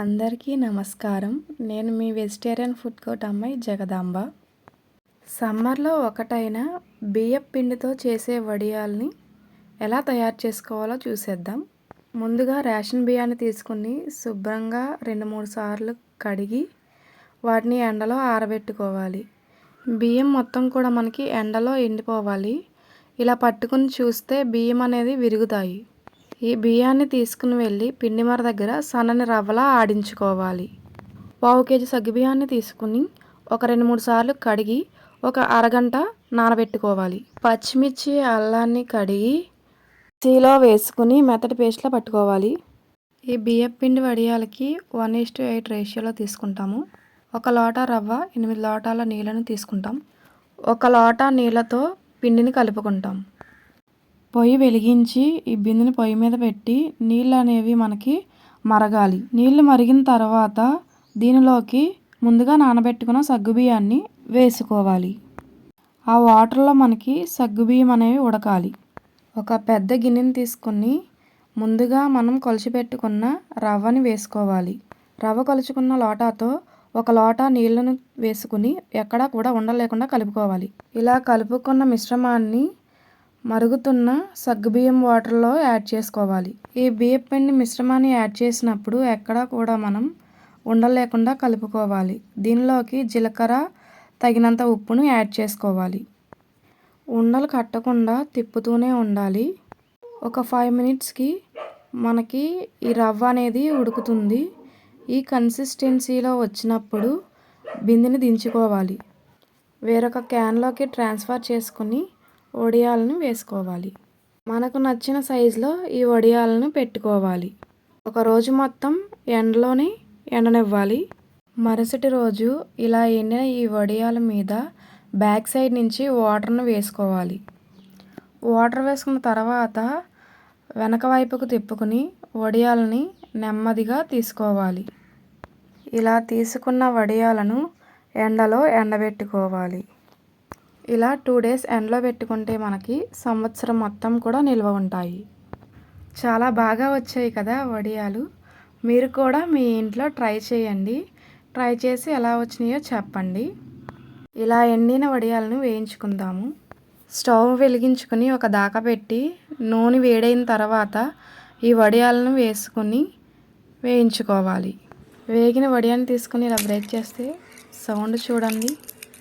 అందరికీ నమస్కారం. నేను మీ వెజిటేరియన్ ఫుడ్ కోర్ట్ అమ్మాయి జగదాంబ. సమ్మర్లో ఒకటైన బియ్యం పిండితో చేసే వడియాల్ని ఎలా తయారు చేసుకోవాలో చూసేద్దాం. ముందుగా రేషన్ బియ్యాన్ని తీసుకుని శుభ్రంగా రెండు మూడు సార్లు కడిగి వాటిని ఎండలో ఆరబెట్టుకోవాలి. బియ్యం మొత్తం కూడా మనకి ఎండలో ఎండిపోవాలి. ఇలా పట్టుకుని చూస్తే బియ్యం అనేది విరుగుతాయి. ఈ బియ్యాన్ని తీసుకుని వెళ్ళి పిండిమర దగ్గర సన్నని రవ్వలా ఆడించుకోవాలి. పావు కేజీ సగ్గుబియ్యాన్ని తీసుకుని ఒక రెండు మూడు సార్లు కడిగి ఒక అరగంట నానబెట్టుకోవాలి. పచ్చిమిర్చి అల్లాన్ని కడిగి చీలో వేసుకుని మెత్తటి పేస్ట్లో పట్టుకోవాలి. ఈ బియ్యం పిండి వడియాలకి వన్ ఈస్ టు ఎయిట్ రేషియోలో తీసుకుంటాము. ఒక లోటా రవ్వ ఎనిమిది లోటాల నీళ్ళను తీసుకుంటాం. ఒక లోటా నీళ్ళతో పిండిని కలుపుకుంటాం. పొయ్యి వెలిగించి ఈ బిందెని పొయ్యి మీద పెట్టి నీళ్ళు అనేవి మనకి మరగాలి. నీళ్ళు మరిగిన తర్వాత దీనిలోకి ముందుగా నానబెట్టుకున్న సగ్గుబియ్యాన్ని వేసుకోవాలి. ఆ వాటర్లో మనకి సగ్గుబియ్యం అనేవి ఉడకాలి. ఒక పెద్ద గిన్నెని తీసుకొని ముందుగా మనం కొలిచిపెట్టుకున్న రవ్వని వేసుకోవాలి. రవ్వ కొలుచుకున్న లోటాతో ఒక లోటా నీళ్ళను వేసుకుని ఎక్కడా కూడా ఉండలేకుండా కలుపుకోవాలి. ఇలా కలుపుకున్న మిశ్రమాన్ని మరుగుతున్న సగ్గుబియ్యం వాటర్లో యాడ్ చేసుకోవాలి. ఈ బియ్యం పిండి మిశ్రమాన్ని యాడ్ చేసినప్పుడు ఎక్కడా కూడా మనం ఉండలేకుండా కలుపుకోవాలి. దీనిలోకి జీలకర్ర తగినంత ఉప్పును యాడ్ చేసుకోవాలి. ఉండలు కట్టకుండా తిప్పుతూనే ఉండాలి. ఒక ఫైవ్ మినిట్స్కి మనకి ఈ రవ్వ అనేది ఉడుకుతుంది. ఈ కన్సిస్టెన్సీలో వచ్చినప్పుడు బిందెని దించుకోవాలి. వేరొక క్యాన్లోకి ట్రాన్స్ఫర్ చేసుకుని వడియాలను వేసుకోవాలి. మనకు నచ్చిన సైజులో ఈ వడియాలను పెట్టుకోవాలి. ఒక రోజు మొత్తం ఎండలోనే ఎండనివ్వాలి. మరుసటి రోజు ఇలా ఎండిన ఈ వడియాల మీద బ్యాక్ సైడ్ నుంచి వాటర్ను వేసుకోవాలి. వాటర్ వేసుకున్న తర్వాత వెనక వైపుకు తిప్పుకుని వడియాలని నెమ్మదిగా తీసుకోవాలి. ఇలా తీసుకున్న వడియాలను ఎండలో ఎండబెట్టుకోవాలి. ఇలా టూ డేస్ ఎండలో పెట్టుకుంటే మనకి సంవత్సరం మొత్తం కూడా నిల్వ ఉంటాయి. చాలా బాగా వచ్చాయి కదా వడియాలు. మీరు కూడా మీ ఇంట్లో ట్రై చేయండి. ట్రై చేసి ఎలా వచ్చినాయో చెప్పండి. ఇలా ఎండిన వడియాలను వేయించుకుందాము. స్టవ్ వెలిగించుకుని ఒక దాకా పెట్టి నూనె వేడైన తర్వాత ఈ వడియాలను వేసుకుని వేయించుకోవాలి. వేగిన వడియాన్ని తీసుకుని ఇలా బ్రేక్ చేస్తే సౌండ్ చూడండి.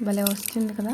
భలే వస్తుంది కదా.